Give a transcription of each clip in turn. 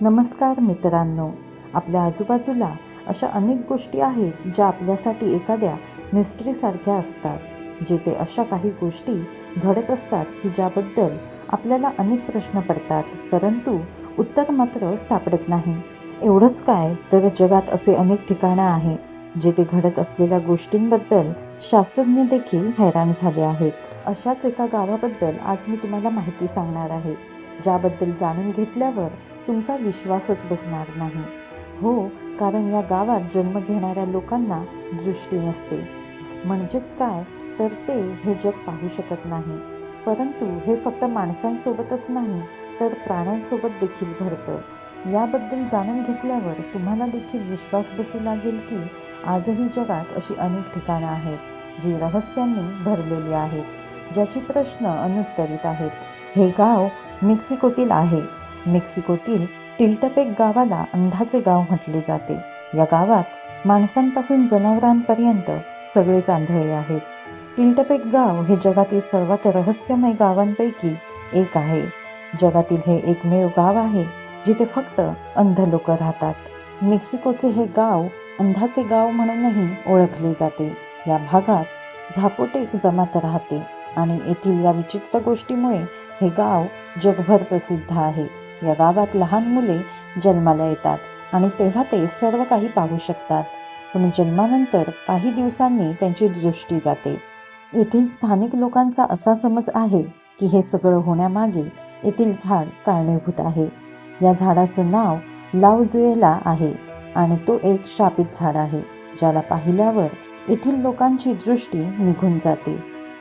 नमस्कार मित्रांनो आपल्या आजूबाजूला अशा अनेक गोष्टी आहेत ज्या आपल्यासाठी एखाद्या मिस्ट्रीसारख्या असतात जेथे अशा काही गोष्टी घडत असतात की ज्याबद्दल आपल्याला अनेक प्रश्न पडतात परंतु उत्तर मात्र सापडत नाही. एवढंच काय तर जगात असे अनेक ठिकाणं आहे जेथे घडत असलेल्या गोष्टींबद्दल शास्त्रज्ञ देखील हैराण झाले आहेत. अशाच एका गावाबद्दल आज मी तुम्हाला माहिती सांगणार आहे ज्याबद्दल जाणून घेतल्यावर तुमचा विश्वासच बसणार नाही. हो कारण या गावात जन्म घेणाऱ्या लोकांना दृष्टी नसते. म्हणजेच काय? तर ते हे जग पाहू शकत नाही. परंतु हे फक्त माणसांसोबतच नाही तर प्राण्यांसोबत देखील घडतं. याबद्दल जाणून घेतल्यावर तुम्हाला देखील विश्वास बसू लागेल की आजही जगात अशी अनेक ठिकाणं आहेत जी रहस्यांनी भरलेली आहेत ज्याची प्रश्न अनुत्तरित आहेत. हे गाव मेक्सिकोतील आहे मेक्सिकोतील टिल्टपेक गावाला अंधाचे गाव म्हटले जाते. या गावात माणसांपासून जनावरांपर्यंत सगळेच आंधळे आहेत. टिल्टपेक गाव हे जगातील सर्वात रहस्यमय गावांपैकी एक आहे. जगातील हे एकमेव गाव आहे जिथे फक्त अंध लोक राहतात. मेक्सिकोचे हे गाव अंधाचे गाव म्हणूनही ओळखले जाते. या भागात झापोटेक जमात राहते आणि येथील या विचित्र गोष्टीमुळे हे गाव जगभर प्रसिद्ध आहे. या गावात लहान मुले जन्माला येतात आणि तेव्हा ते सर्व काही पाहू शकतात. पण जन्मानंतर काही दिवसांनी त्यांची दृष्टी जाते. येथील स्थानिक लोकांचा असा समज आहे की हे सगळं होण्यामागे येथील झाड कारणीभूत आहे. या झाडाचं नाव लावजुएला आहे आणि तो एक शापित झाड आहे ज्याला पाहिल्यावर येथील लोकांची दृष्टी निघून जाते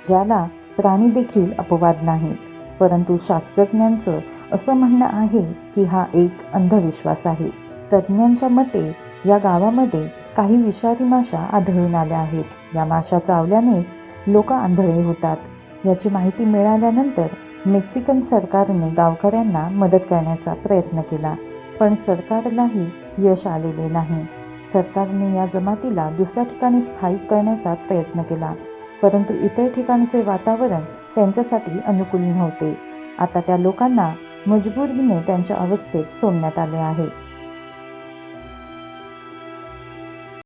ज्याला प्राणी देखील अपवाद नाहीत. परंतु शास्त्रज्ञांचं असं म्हणणं आहे की हा एक अंधविश्वास आहे. तज्ज्ञांच्या मते या गावामध्ये काही विषारी माशा आढळून आल्या आहेत. या माशा चावल्यानेच लोक आंधळे होतात. याची माहिती मिळाल्यानंतर मेक्सिकन सरकारने गावकऱ्यांना मदत करण्याचा प्रयत्न केला पण सरकारलाही यश आलेले नाही. सरकारने या जमातीला दुसऱ्या ठिकाणी स्थायिक करण्याचा प्रयत्न केला. परंतु इतर ठिकाणचे वातावरण त्यांच्यासाठी अनुकूल नव्हते. आता त्या लोकांना मजबुरीने त्यांच्या अवस्थेत सोडण्यात आले आहे.